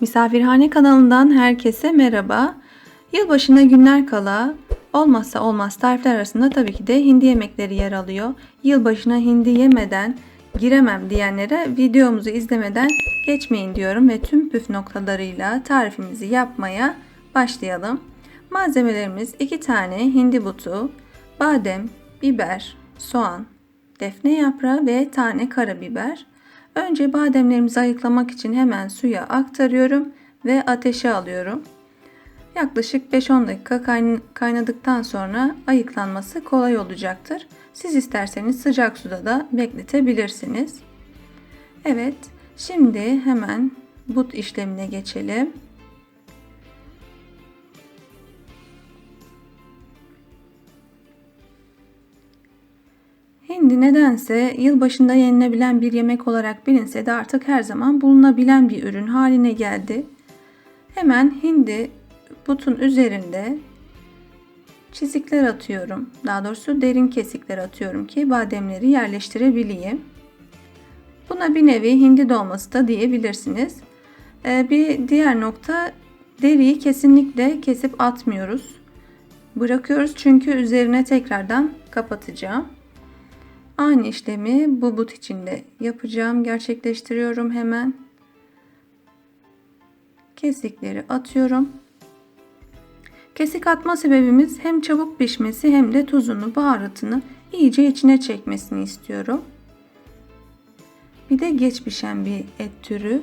Misafirhane kanalından herkese merhaba. Yılbaşına günler kala olmazsa olmaz tarifler arasında tabii ki de hindi yemekleri yer alıyor. Yılbaşına hindi yemeden giremem diyenlere videomuzu izlemeden geçmeyin diyorum ve tüm püf noktalarıyla tarifimizi yapmaya başlayalım. Malzemelerimiz 2 tane hindi butu, badem, biber, soğan, defne yaprağı ve tane karabiber. Önce bademlerimizi ayıklamak için hemen suya aktarıyorum ve ateşe alıyorum. Yaklaşık 5-10 dakika kaynadıktan sonra ayıklanması kolay olacaktır. Siz isterseniz sıcak suda da bekletebilirsiniz. Evet, şimdi hemen but işlemine geçelim. Hindi nedense yılbaşında yenilebilen bir yemek olarak bilinse de artık her zaman bulunabilen bir ürün haline geldi. Hemen hindi butun üzerinde çizikler atıyorum. Daha doğrusu derin kesikler atıyorum ki bademleri yerleştirebileyim. Buna bir nevi hindi dolması da diyebilirsiniz. Ee, bir diğer nokta deriyi kesinlikle kesip atmıyoruz. Bırakıyoruz çünkü üzerine tekrardan kapatacağım. Aynı işlemi bu but içinde yapacağım. Gerçekleştiriyorum hemen. Kesikleri atıyorum. Kesik atma sebebimiz hem çabuk pişmesi hem de tuzunu, baharatını iyice içine çekmesini istiyorum. Bir de geç pişen bir et türü.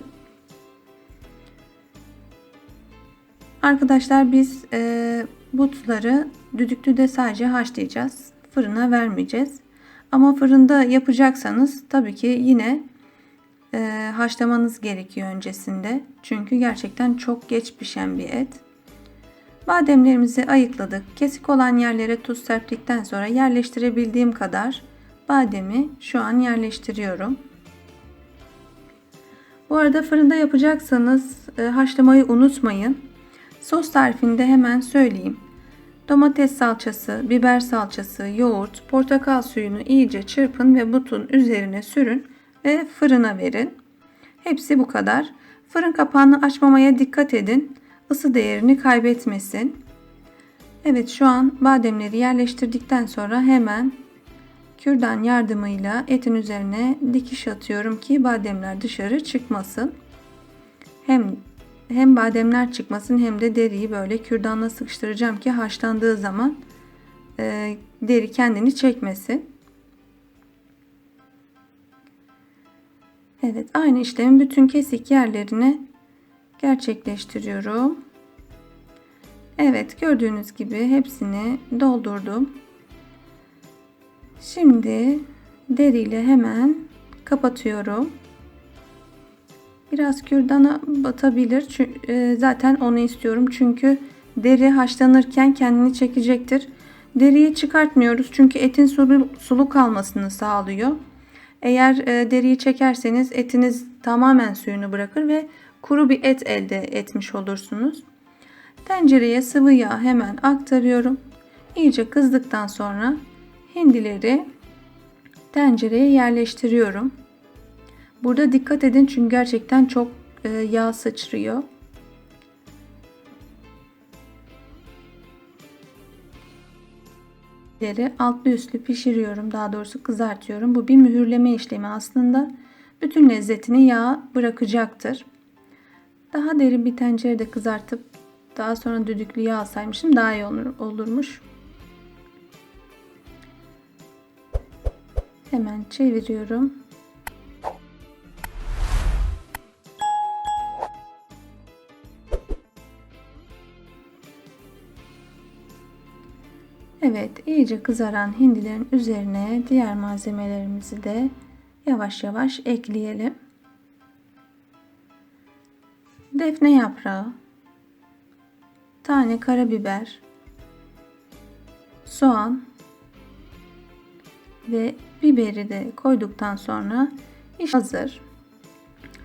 Arkadaşlar biz e, butları düdüklüde sadece haşlayacağız. Fırına vermeyeceğiz. Ama fırında yapacaksanız tabii ki yine e, haşlamanız gerekiyor öncesinde. Çünkü gerçekten çok geç pişen bir et. Bademlerimizi ayıkladık. Kesik olan yerlere tuz serptikten sonra yerleştirebildiğim kadar bademi şu an yerleştiriyorum. Bu arada fırında yapacaksanız e, haşlamayı unutmayın. Sos tarifinde hemen söyleyeyim. Domates salçası, biber salçası, yoğurt, portakal suyunu iyice çırpın ve butun üzerine sürün ve fırına verin. Hepsi bu kadar. Fırın kapağını açmamaya dikkat edin. Isı değerini kaybetmesin. Evet şu an bademleri yerleştirdikten sonra hemen kürdan yardımıyla etin üzerine dikiş atıyorum ki bademler dışarı çıkmasın. Hem hem bademler çıkmasın hem de deriyi böyle kürdanla sıkıştıracağım ki haşlandığı zaman e, deri kendini çekmesin. Evet aynı işlemi bütün kesik yerlerine gerçekleştiriyorum. Evet gördüğünüz gibi hepsini doldurdum. Şimdi deriyle hemen kapatıyorum. Biraz kürdana batabilir. E, zaten onu istiyorum. Çünkü deri haşlanırken kendini çekecektir. Deriyi çıkartmıyoruz çünkü etin sulu, sulu kalmasını sağlıyor. Eğer e, deriyi çekerseniz etiniz tamamen suyunu bırakır ve kuru bir et elde etmiş olursunuz. Tencereye sıvı yağ hemen aktarıyorum. İyice kızdıktan sonra hindileri tencereye yerleştiriyorum. Burada dikkat edin çünkü gerçekten çok e, yağ sıçrıyor. altlı üstlü pişiriyorum. Daha doğrusu kızartıyorum. Bu bir mühürleme işlemi aslında. Bütün lezzetini yağ bırakacaktır. Daha derin bir tencerede kızartıp daha sonra düdüklü yağ alsaymışım daha iyi olur, olurmuş. Hemen çeviriyorum. Evet iyice kızaran hindilerin üzerine diğer malzemelerimizi de yavaş yavaş ekleyelim. Defne yaprağı, tane karabiber, soğan ve biberi de koyduktan sonra iş hazır.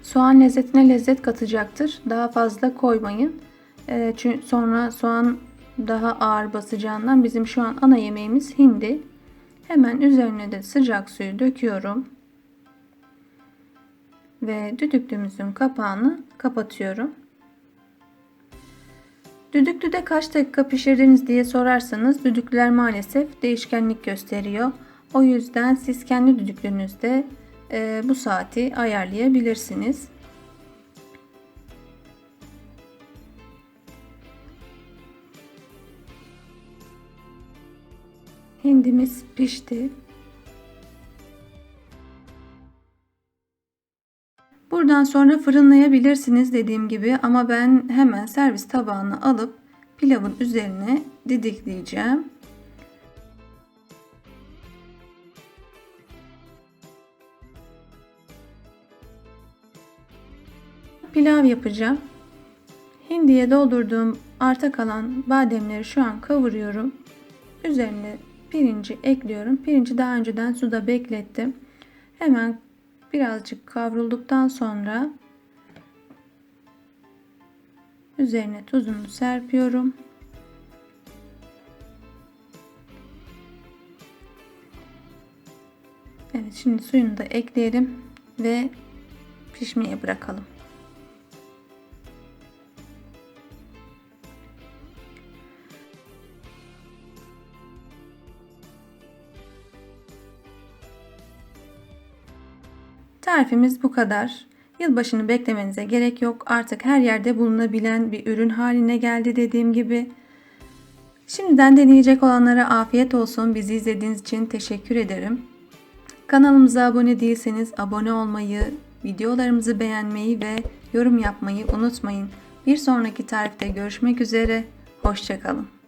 Soğan lezzetine lezzet katacaktır. Daha fazla koymayın. Ee, çünkü sonra soğan daha ağır basacağından bizim şu an ana yemeğimiz hindi. Hemen üzerine de sıcak suyu döküyorum. Ve düdüklümüzün kapağını kapatıyorum. Düdüklüde kaç dakika pişirdiniz diye sorarsanız düdüklüler maalesef değişkenlik gösteriyor. O yüzden siz kendi düdüklünüzde bu saati ayarlayabilirsiniz. Hindimiz pişti. Buradan sonra fırınlayabilirsiniz dediğim gibi ama ben hemen servis tabağına alıp pilavın üzerine didikleyeceğim. Pilav yapacağım. Hindiye doldurduğum arta kalan bademleri şu an kavuruyorum. Üzerine pirinci ekliyorum. Pirinci daha önceden suda beklettim. Hemen birazcık kavrulduktan sonra üzerine tuzunu serpiyorum. Evet şimdi suyunu da ekleyelim ve pişmeye bırakalım. Tarifimiz bu kadar. Yılbaşını beklemenize gerek yok. Artık her yerde bulunabilen bir ürün haline geldi dediğim gibi. Şimdiden deneyecek olanlara afiyet olsun. Bizi izlediğiniz için teşekkür ederim. Kanalımıza abone değilseniz abone olmayı, videolarımızı beğenmeyi ve yorum yapmayı unutmayın. Bir sonraki tarifte görüşmek üzere. Hoşçakalın.